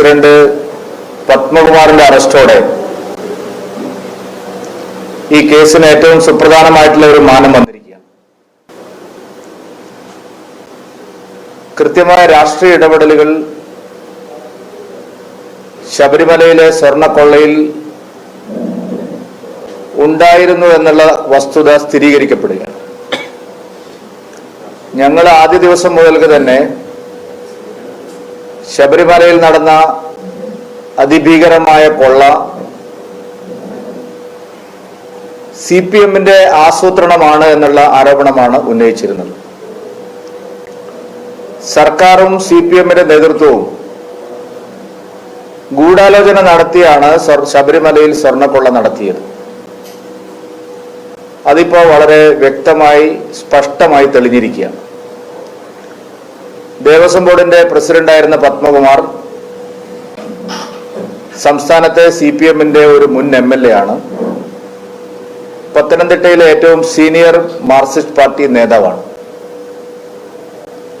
President പത്മകുമാറിന്റെ അറസ്റ്റോടെ ഈ കേസിന് ഏറ്റവും സുപ്രധാനമായിട്ടുള്ള ഒരു മാനം വന്നിരിക്കുകയാണ്. കൃത്യമായ രാഷ്ട്രീയ ഇടപെടലുകൾ ശബരിമലയിലെ സ്വർണക്കൊള്ളയിൽ ഉണ്ടായിരുന്നു എന്നുള്ള വസ്തുത സ്ഥിരീകരിക്കപ്പെടുകയാണ്. ഞങ്ങൾ ആദ്യ ദിവസം മുതൽക്ക് തന്നെ ശബരിമലയിൽ നടന്ന അതിഭീകരമായ കൊള്ള സി പി എമ്മിന്റെ ആസൂത്രണമാണ് എന്നുള്ള ആരോപണമാണ് ഉന്നയിച്ചിരുന്നത്. സർക്കാരും സി പി എമ്മിന്റെ നേതൃത്വവും ഗൂഢാലോചന നടത്തിയാണ് ശബരിമലയിൽ സ്വർണക്കൊള്ള നടത്തിയത്. അതിപ്പോ വളരെ വ്യക്തമായി സ്പഷ്ടമായി തെളിഞ്ഞിരിക്കുകയാണ്. ദേവസ്വം ബോർഡിന്റെ പ്രസിഡന്റായിരുന്ന പത്മകുമാർ സംസ്ഥാനത്തെ സി പി എമ്മിന്റെ ഒരു മുൻ എം എൽ എ ആണ്. പത്തനംതിട്ടയിലെ ഏറ്റവും സീനിയർ മാർക്സിസ്റ്റ് പാർട്ടി നേതാവാണ്.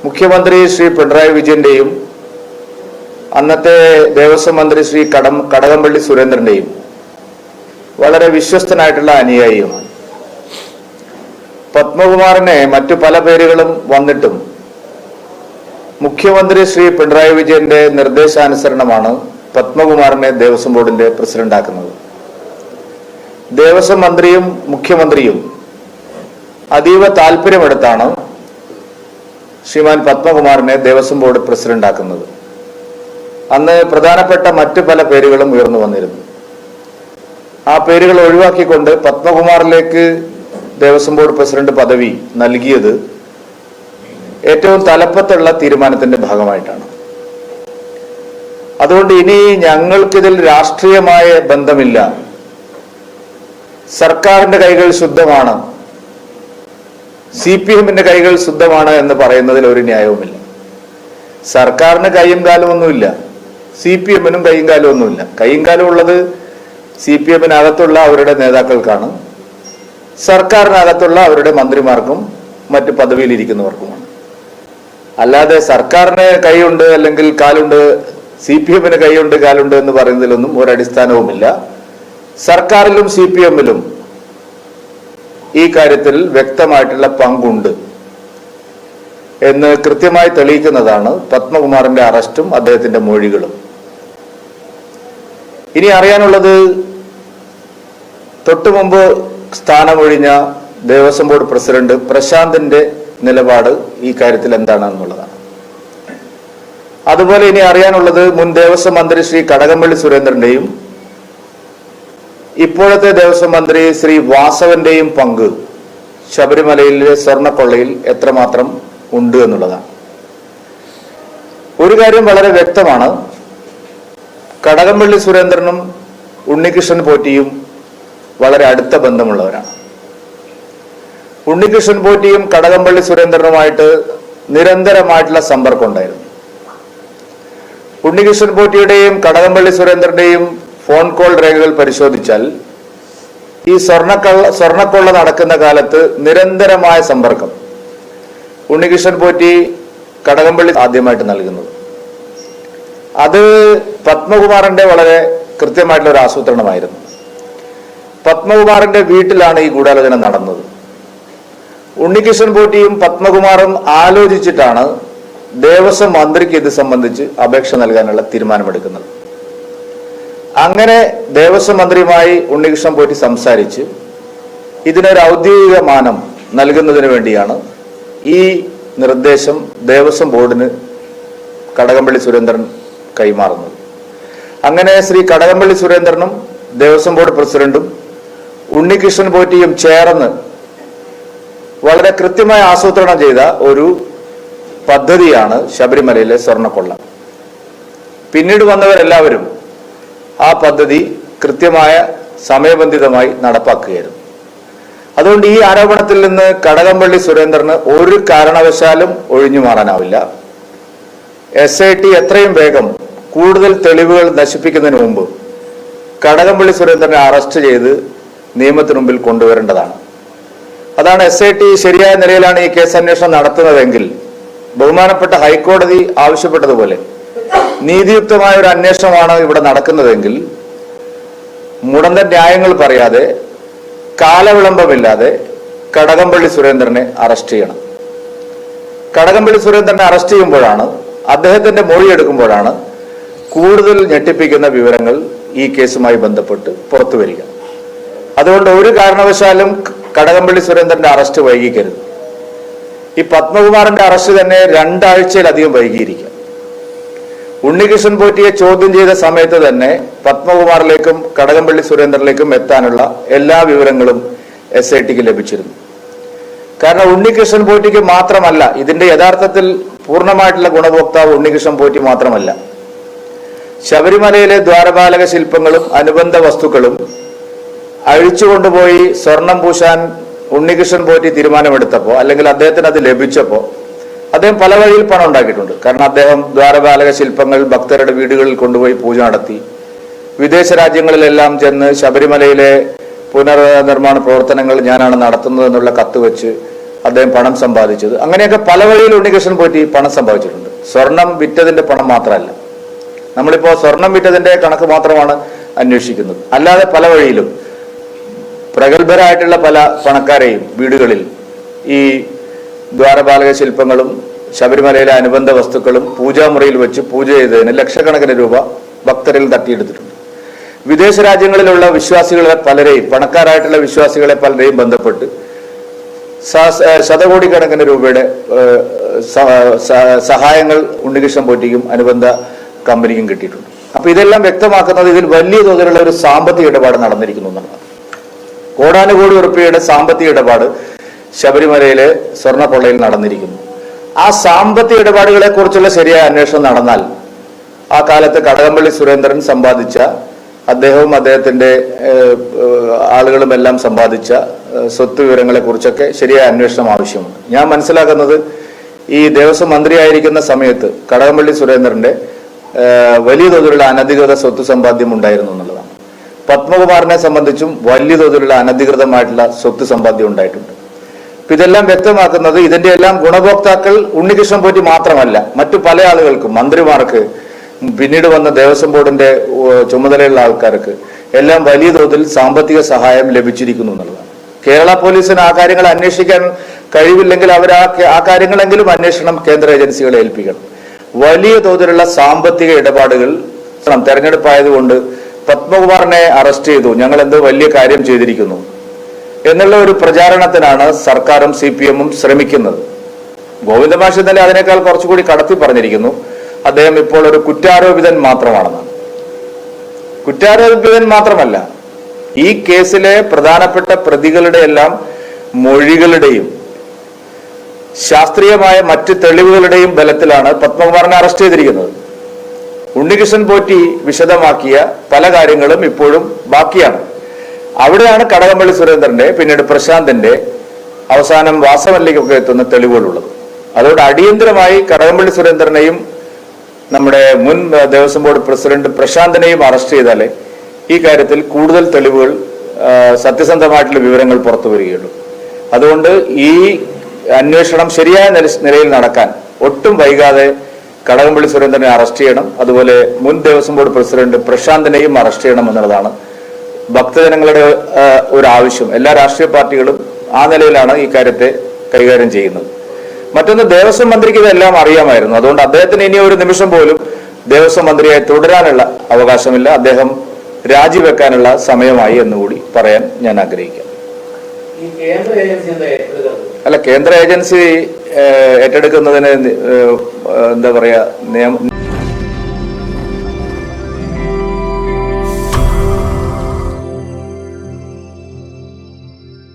മുഖ്യമന്ത്രി ശ്രീ പിണറായി വിജയന്റെയും അന്നത്തെ ദേവസ്വം മന്ത്രി ശ്രീ കടം കടകംപള്ളി സുരേന്ദ്രന്റെയും വളരെ വിശ്വസ്തനായിട്ടുള്ള അനുയായിയുമാണ്. പത്മകുമാറിനെ മറ്റു പല പേരുകളും വന്നിട്ടും മുഖ്യമന്ത്രി ശ്രീ പിണറായി വിജയന്റെ നിർദ്ദേശാനുസരണമാണ് പത്മകുമാറിനെ ദേവസ്വം ബോർഡിന്റെ പ്രസിഡന്റാക്കുന്നത്. ദേവസ്വം മന്ത്രിയും മുഖ്യമന്ത്രിയും അതീവ താല്പര്യമെടുത്താണ് ശ്രീമാൻ പത്മകുമാറിനെ ദേവസ്വം ബോർഡ് പ്രസിഡന്റാക്കുന്നത്. അന്ന് പ്രധാനപ്പെട്ട മറ്റു പല പേരുകളും ഉയർന്നു വന്നിരുന്നു. ആ പേരുകൾ ഒഴിവാക്കിക്കൊണ്ട് പത്മകുമാറിലേക്ക് ദേവസ്വം ബോർഡ് പ്രസിഡന്റ് പദവി നൽകിയത് ഏറ്റവും തലപ്പത്തുള്ള തീരുമാനത്തിന്റെ ഭാഗമായിട്ടാണ്. അതുകൊണ്ട് ഇനി ഞങ്ങൾക്കിതിൽ രാഷ്ട്രീയമായ ബന്ധമില്ല. സർക്കാരിന്റെ കൈകൾ ശുദ്ധമാണ്. സി പി എമ്മിന്റെ കൈകൾ ശുദ്ധമാണ് എന്ന് പറയുന്നതിൽ ഒരു ന്യായവുമില്ല. സർക്കാരിന് കൈയും കാലും ഒന്നുമില്ല. സി പി എമ്മിനും കൈയും കാലും ഒന്നുമില്ല. കൈയും കാലും ഉള്ളത് സി പി എമ്മിനകത്തുള്ള അവരുടെ നേതാക്കൾക്കാണ്. സർക്കാരിനകത്തുള്ള അവരുടെ മന്ത്രിമാർക്കും മറ്റ് പദവിയിലിരിക്കുന്നവർക്കുമാണ്. അല്ലാതെ സർക്കാരിന് കൈയുണ്ട് അല്ലെങ്കിൽ കാലുണ്ട് സി പി എമ്മിന് കൈയുണ്ട് കാലുണ്ട് എന്ന് പറയുന്നതിലൊന്നും ഒരടിസ്ഥാനവുമില്ല സർക്കാരിലും സി പി എമ്മിലും ഈ കാര്യത്തിൽ വ്യക്തമായിട്ടുള്ള പങ്കുണ്ട് എന്ന് കൃത്യമായി തെളിയിക്കുന്നതാണ് പത്മകുമാറിന്റെ അറസ്റ്റും അദ്ദേഹത്തിന്റെ മൊഴികളും. ഇനി അറിയാനുള്ളത് തൊട്ടുമുമ്പ് സ്ഥാനമൊഴിഞ്ഞ ദേവസ്വം ബോർഡ് പ്രസിഡന്റ് പ്രശാന്തിന്റെ നിലപാട് ഈ കാര്യത്തിൽ എന്താണ് എന്നുള്ളതാണ് അതുപോലെ ഇനി അറിയാനുള്ളത് മുൻ ദേവസ്വം മന്ത്രി ശ്രീ കടകംപള്ളി സുരേന്ദ്രന്റെയും ഇപ്പോഴത്തെ ദേവസ്വം മന്ത്രി ശ്രീ വാസവന്റെയും പങ്ക് ശബരിമലയിലെ സ്വർണക്കൊള്ളയിൽ എത്രമാത്രം ഉണ്ട് എന്നുള്ളതാണ്. ഒരു കാര്യം വളരെ വ്യക്തമാണ്. കടകംപള്ളി സുരേന്ദ്രനും ഉണ്ണികൃഷ്ണൻ പോറ്റിയും വളരെ അടുത്ത ബന്ധമുള്ളവരാണ്. ഉണ്ണികൃഷ്ണൻ പോറ്റിയും കടകംപള്ളി സുരേന്ദ്രനുമായിട്ട് നിരന്തരമായിട്ടുള്ള സമ്പർക്കം ഉണ്ടായിരുന്നു ഉണ്ണികൃഷ്ണൻ പോറ്റിയുടെയും കടകംപള്ളി സുരേന്ദ്രന്റെയും ഫോൺ കോൾ രേഖകൾ പരിശോധിച്ചാൽ ഈ സ്വർണക്കള്ള സ്വർണക്കൊള്ള നടക്കുന്ന കാലത്ത് നിരന്തരമായ സമ്പർക്കം ഉണ്ണികൃഷ്ണൻ പോറ്റി കടകംപള്ളി ആദ്യമായിട്ട് നൽകുന്നത്. അത് പത്മകുമാറിന്റെ വളരെ കൃത്യമായിട്ടുള്ള ഒരു ആസൂത്രണമായിരുന്നു. പത്മകുമാറിന്റെ വീട്ടിലാണ് ഈ ഗൂഢാലോചന നടന്നത്. ഉണ്ണികൃഷ്ണൻ പോറ്റിയും പത്മകുമാറും ആലോചിച്ചിട്ടാണ് ദേവസ്വം മന്ത്രിക്ക് ഇത് സംബന്ധിച്ച് അപേക്ഷ നൽകാനുള്ള തീരുമാനമെടുക്കുന്നത്. അങ്ങനെ ദേവസ്വം മന്ത്രിയുമായി ഉണ്ണികൃഷ്ണൻ പോറ്റി സംസാരിച്ച് ഇതിനൊരു ഔദ്യോഗിക മാനം നൽകുന്നതിന് വേണ്ടിയാണ് ഈ നിർദ്ദേശം ദേവസ്വം ബോർഡിന് കടകംപള്ളി സുരേന്ദ്രൻ കൈമാറുന്നത്. അങ്ങനെ ശ്രീ കടകംപള്ളി സുരേന്ദ്രനും ദേവസ്വം ബോർഡ് പ്രസിഡന്റും ഉണ്ണികൃഷ്ണൻ പോറ്റിയും ചേർന്ന് വളരെ കൃത്യമായി ആസൂത്രണം ചെയ്ത ഒരു പദ്ധതിയാണ് ശബരിമലയിലെ സ്വർണക്കൊള്ള. പിന്നീട് വന്നവരെല്ലാവരും ആ പദ്ധതി കൃത്യമായ സമയബന്ധിതമായി നടപ്പാക്കുകയായിരുന്നു. അതുകൊണ്ട് ഈ ആരോപണത്തിൽ നിന്ന് കടകംപള്ളി സുരേന്ദ്രന് ഒരു കാരണവശാലും ഒഴിഞ്ഞു മാറാനാവില്ല. എസ് ഐ ടി എത്രയും വേഗം കൂടുതൽ തെളിവുകൾ നശിപ്പിക്കുന്നതിന് മുമ്പ് കടകംപള്ളി സുരേന്ദ്രനെ അറസ്റ്റ് ചെയ്ത് നിയമത്തിന് മുമ്പിൽ കൊണ്ടുവരേണ്ടതാണ്. അതാണ് എസ് ഐ ടി ശരിയായ നിലയിലാണ് ഈ കേസ് അന്വേഷണം നടത്തുന്നതെങ്കിൽ ബഹുമാനപ്പെട്ട ഹൈക്കോടതി ആവശ്യപ്പെട്ടതുപോലെ നീതിയുക്തമായ ഒരു അന്വേഷണമാണ് ഇവിടെ നടക്കുന്നതെങ്കിൽ മുടന്തൻ ന്യായങ്ങൾ പറയാതെ കാലവിളംബമില്ലാതെ കടകംപള്ളി സുരേന്ദ്രനെ അറസ്റ്റ് ചെയ്യണം. കടകംപള്ളി സുരേന്ദ്രനെ അറസ്റ്റ് ചെയ്യുമ്പോഴാണ് അദ്ദേഹത്തിന്റെ മൊഴി എടുക്കുമ്പോഴാണ് കൂടുതൽ ഞെട്ടിപ്പിക്കുന്ന വിവരങ്ങൾ ഈ കേസുമായി ബന്ധപ്പെട്ട് പുറത്തു വരിക. അതുകൊണ്ട് ഒരു കാരണവശാലും കടകംപള്ളി സുരേന്ദ്രന്റെ അറസ്റ്റ് വൈകിക്കരുത്. ഈ പത്മകുമാറിന്റെ അറസ്റ്റ് തന്നെ രണ്ടാഴ്ചയിലധികം വൈകിയിരിക്കാം. ഉണ്ണികൃഷ്ണൻ പോറ്റിയെ ചോദ്യം ചെയ്ത സമയത്ത് തന്നെ പത്മകുമാറിലേക്കും കടകംപള്ളി സുരേന്ദ്രനിലേക്കും എത്താനുള്ള എല്ലാ വിവരങ്ങളും എസ് ഐ ടിക്ക് ലഭിച്ചിരുന്നു. കാരണം ഉണ്ണികൃഷ്ണൻ പോറ്റിക്ക് മാത്രമല്ല ഇതിന്റെ യഥാർത്ഥത്തിൽ പൂർണമായിട്ടുള്ള ഗുണഭോക്താവ് ഉണ്ണികൃഷ്ണൻ പോറ്റി മാത്രമല്ല. ശബരിമലയിലെ ദ്വാരപാലക ശില്പങ്ങളും അനുബന്ധ വസ്തുക്കളും അഴിച്ചുകൊണ്ടുപോയി സ്വർണം പൂശാൻ ഉണ്ണികൃഷ്ണൻ പോറ്റി തീരുമാനമെടുത്തപ്പോൾ അല്ലെങ്കിൽ അദ്ദേഹത്തിന് അത് ലഭിച്ചപ്പോൾ അദ്ദേഹം പല വഴിയിൽ പണം ഉണ്ടാക്കിയിട്ടുണ്ട്. കാരണം അദ്ദേഹം ദ്വാരപാലക ശില്പങ്ങൾ ഭക്തരുടെ വീടുകളിൽ കൊണ്ടുപോയി പൂജ നടത്തി. വിദേശ രാജ്യങ്ങളിലെല്ലാം ചെന്ന് ശബരിമലയിലെ പുനർനിർമ്മാണ പ്രവർത്തനങ്ങൾ ഞാനാണ് നടത്തുന്നത് എന്നുള്ള കത്ത് വെച്ച് അദ്ദേഹം പണം സമ്പാദിച്ചത്. അങ്ങനെയൊക്കെ പല വഴിയിൽ ഉണ്ണികൃഷ്ണൻ പോറ്റി പണം സമ്പാദിച്ചിട്ടുണ്ട്. സ്വർണം വിറ്റതിന്റെ പണം മാത്രമല്ല. നമ്മളിപ്പോ സ്വർണം വിറ്റതിന്റെ കണക്ക് മാത്രമാണ് അന്വേഷിക്കുന്നത്. അല്ലാതെ പല വഴിയിലും പ്രഗത്ഭരായിട്ടുള്ള പല പണക്കാരെയും വീടുകളിൽ ഈ ദ്വാരപാലക ശില്പങ്ങളും ശബരിമലയിലെ അനുബന്ധ വസ്തുക്കളും പൂജാമുറിയിൽ വെച്ച് പൂജ ചെയ്തതിന് ലക്ഷക്കണക്കിന് രൂപ ഭക്തരിൽ തട്ടിയെടുത്തിട്ടുണ്ട്. വിദേശ രാജ്യങ്ങളിലുള്ള വിശ്വാസികളെ പലരെയും പണക്കാരായിട്ടുള്ള വിശ്വാസികളെ പലരെയും ബന്ധപ്പെട്ട് ശതകോടിക്കണക്കിന് രൂപയുടെ സഹായങ്ങൾ ഉണ്ണികൃഷ്ണൻ പോറ്റിക്കും അനുബന്ധ കമ്പനിക്കും കിട്ടിയിട്ടുണ്ട്. അപ്പൊ ഇതെല്ലാം വ്യക്തമാക്കുന്നത് ഇതിൽ വലിയ തോതിലുള്ള ഒരു സാമ്പത്തിക ഇടപാട് നടന്നിരിക്കുന്നു എന്നുള്ളതാണ് കോടാനുകോടി ഉറുപ്പികയുടെ സാമ്പത്തിക ഇടപാട് ശബരിമലയിലെ സ്വർണക്കൊള്ളയിൽ നടന്നിരിക്കുന്നു. ആ സാമ്പത്തിക ഇടപാടുകളെ കുറിച്ചുള്ള ശരിയായ അന്വേഷണം നടന്നാൽ ആ കാലത്ത് കടകംപള്ളി സുരേന്ദ്രൻ സമ്പാദിച്ച അദ്ദേഹവും അദ്ദേഹത്തിന്റെ ആളുകളും എല്ലാം സമ്പാദിച്ച സ്വത്ത് വിവരങ്ങളെ കുറിച്ചൊക്കെ ശരിയായ അന്വേഷണം ആവശ്യമുണ്ട്. ഞാൻ മനസ്സിലാക്കുന്നത് ഈ ദേവസ്വം മന്ത്രിയായിരിക്കുന്ന സമയത്ത് കടകംപള്ളി സുരേന്ദ്രന്റെ വലിയ തോതിലുള്ള അനധികൃത സ്വത്ത് സമ്പാദ്യം ഉണ്ടായിരുന്നു പത്മകുമാറിനെ സംബന്ധിച്ചും വലിയ തോതിലുള്ള അനധികൃതമായിട്ടുള്ള സ്വത്ത് സമ്പാദ്യം ഉണ്ടായിട്ടുണ്ട്. അപ്പൊ ഇതെല്ലാം വ്യക്തമാക്കുന്നത് ഇതിന്റെ എല്ലാം ഗുണഭോക്താക്കൾ ഉണ്ണികൃഷ്ണൻ പോറ്റി മാത്രമല്ല മറ്റു പല ആളുകൾക്കും മന്ത്രിമാർക്ക് പിന്നീട് വന്ന ദേവസ്വം ബോർഡിന്റെ ചുമതലയുള്ള ആൾക്കാർക്ക് എല്ലാം വലിയ തോതിൽ സാമ്പത്തിക സഹായം ലഭിച്ചിരിക്കുന്നു എന്നുള്ളതാണ്. കേരള പോലീസിന് ആ കാര്യങ്ങൾ അന്വേഷിക്കാൻ കഴിവില്ലെങ്കിൽ അവർ ആ ആ കാര്യങ്ങളെങ്കിലും അന്വേഷണം കേന്ദ്ര ഏജൻസികളെ ഏൽപ്പിക്കണം. വലിയ തോതിലുള്ള സാമ്പത്തിക ഇടപാടുകൾ തെരഞ്ഞെടുപ്പായതുകൊണ്ട് പത്മകുമാറിനെ അറസ്റ്റ് ചെയ്തു. ഞങ്ങൾ എന്ത് വലിയ കാര്യം ചെയ്തിരിക്കുന്നു. എന്നുള്ള ഒരു പ്രചാരണത്തിനാണ് സർക്കാരും സി പി എമ്മും ശ്രമിക്കുന്നത്. ഗോവിന്ദമാഷ് തന്നെ അതിനേക്കാൾ കുറച്ചുകൂടി കടത്തി പറഞ്ഞിരിക്കുന്നു. അദ്ദേഹം ഇപ്പോൾ ഒരു കുറ്റാരോപിതൻ മാത്രമാണെന്ന്. കുറ്റാരോപിതൻ മാത്രമല്ല ഈ കേസിലെ പ്രധാനപ്പെട്ട പ്രതികളുടെ എല്ലാം മൊഴികളുടെയും ശാസ്ത്രീയമായ മറ്റ് തെളിവുകളുടെയും ബലത്തിലാണ് പത്മകുമാറിനെ അറസ്റ്റ് ചെയ്തിരിക്കുന്നത്. ഉണ്ണികൃഷ്ണൻ പോറ്റി വിശദമാക്കിയ പല കാര്യങ്ങളും ഇപ്പോഴും ബാക്കിയാണ്. അവിടെയാണ് കടകംപള്ളി സുരേന്ദ്രന്റെ പിന്നീട് പ്രശാന്തിന്റെ അവസാനം വാസവല്ലിക്കൊക്കെ എത്തുന്ന തെളിവുകളുള്ളത്. അതുകൊണ്ട് അടിയന്തരമായി കടകംപള്ളി സുരേന്ദ്രനെയും നമ്മുടെ മുൻ ദേവസ്വം ബോർഡ് പ്രസിഡന്റ് പ്രശാന്തിനെയും അറസ്റ്റ് ചെയ്താലേ ഈ കാര്യത്തിൽ കൂടുതൽ തെളിവുകൾ സത്യസന്ധമായിട്ടുള്ള വിവരങ്ങൾ പുറത്തു വരികയുള്ളൂ. അതുകൊണ്ട് ഈ അന്വേഷണം ശരിയായ നില- നിലയിൽ നടക്കാൻ ഒട്ടും വൈകാതെ കടകംപള്ളി സുരേന്ദ്രനെ അറസ്റ്റ് ചെയ്യണം. അതുപോലെ മുൻ ദേവസ്വം ബോർഡ് പ്രസിഡന്റ് പ്രശാന്തിനെയും അറസ്റ്റ് ചെയ്യണം എന്നുള്ളതാണ് ഭക്തജനങ്ങളുടെ ഒരു ആവശ്യം. എല്ലാ രാഷ്ട്രീയ പാർട്ടികളും ആ നിലയിലാണ് ഈ കാര്യത്തെ കൈകാര്യം ചെയ്യുന്നത്. മറ്റൊന്ന് ദേവസ്വം മന്ത്രിക്ക് ഇതെല്ലാം അറിയാമായിരുന്നു. അതുകൊണ്ട് അദ്ദേഹത്തിന് ഇനി ഒരു നിമിഷം പോലും ദേവസ്വം മന്ത്രിയായി തുടരാനുള്ള അവകാശമില്ല. അദ്ദേഹം രാജിവെക്കാനുള്ള സമയമായി എന്നുകൂടി പറയാൻ ഞാൻ ആഗ്രഹിക്കാം ഈ കേന്ദ്ര ഏജൻസി എന്താ ഏറ്റെടുക്കുന്നത് അല്ല കേന്ദ്ര ഏജൻസി ഏറ്റെടുക്കുന്നതിന് എന്താ പറയാ